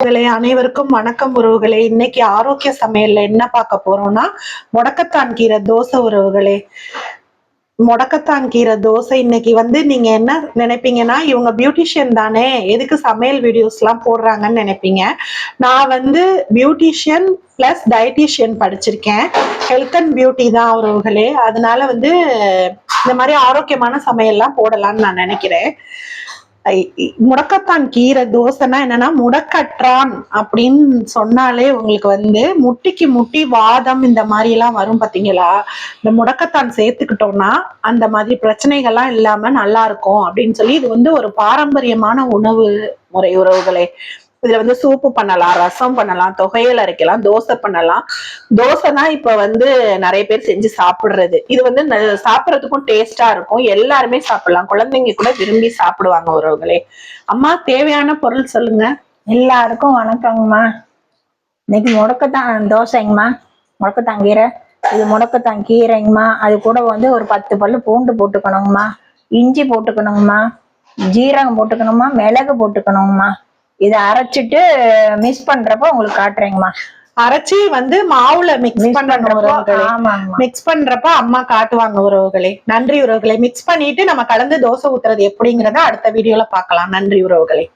உறவுகளே அனைவருக்கும் வணக்கம் உறவுகளே. இன்னைக்கு ஆரோக்கிய சமையல்ல என்ன பார்க்க போறோம்னா முடக்கத்தான் கீரை தோசை உறவுகளே. முடக்கத்தான் கீரை தோசை. இன்னைக்கு வந்து நீங்க என்ன நினைப்பீங்கன்னா இவங்க பியூட்டிஷியன் தானே எதுக்கு சமையல் வீடியோஸ் எல்லாம் போடுறாங்கன்னு நினைப்பீங்க. நான் வந்து பியூட்டிஷியன் பிளஸ் டயட்டிஷியன் படிச்சிருக்கேன். ஹெல்த் அண்ட் பியூட்டி தான் உறவுகளே. அதனால வந்து இந்த மாதிரி ஆரோக்கியமான சமையல்லாம் போடலாம்னு நான் நினைக்கிறேன். முடக்கத்தான் கீரை தோசைனா என்னன்னா முடக்கற்றான் அப்படின்னு சொன்னாலே உங்களுக்கு வந்து முட்டிக்கு முட்டி வாதம் இந்த மாதிரி எல்லாம் வரும் பாத்தீங்களா? இந்த முடக்கத்தான் சேர்த்துக்கிட்டோம்னா அந்த மாதிரி பிரச்சனைகள்லாம் இல்லாம நல்லா இருக்கும் அப்படின்னு சொல்லி இது வந்து ஒரு பாரம்பரியமான உணவு முறை உறவுகளே. இதுல வந்து சூப்பு பண்ணலாம் ரசம் பண்ணலாம் தொகையல் அரைக்கலாம் தோசை பண்ணலாம். தோசை தான் இப்ப வந்து நிறைய பேர் செஞ்சு சாப்பிடுறது. இது வந்து ந- சாப்பிடுறதுக்கும் டேஸ்டா இருக்கும். எல்லாருமே சாப்பிடலாம். குழந்தைங்க கூட விரும்பி சாப்பிடுவாங்க உறவுகளே. அம்மா தேவையான பொருள் சொல்லுங்க. எல்லாருக்கும் வணக்கங்கம்மா. இன்னைக்கு முடக்கத்தான் தோசைங்கம்மா. முடக்கத்தான் கீரை. இது முடக்கத்தான் கீரைங்கம்மா. அது கூட வந்து ஒரு பத்து பல்லு பூண்டு போட்டுக்கணுங்கம்மா. இஞ்சி போட்டுக்கணுங்கம்மா. ஜீரகம் போட்டுக்கணுமா மிளகு போட்டுக்கணுங்கம்மா. இதை அரைச்சிட்டு மிஸ் பண்றப்ப உங்களுக்கு காட்டுறேங்கம்மா. அரைச்சி வந்து மாவுல மிக்ஸ் மிக்ஸ் பண்றப்போ மிக்ஸ் பண்றப்ப அம்மா காட்டுவாங்க உறவுகளே. நன்றி உறவுகளே. மிக்ஸ் பண்ணிட்டு நம்ம கலந்து தோசை ஊத்துறது எப்படிங்கறத அடுத்த வீடியோல பார்க்கலாம். நன்றி உறவுகளே.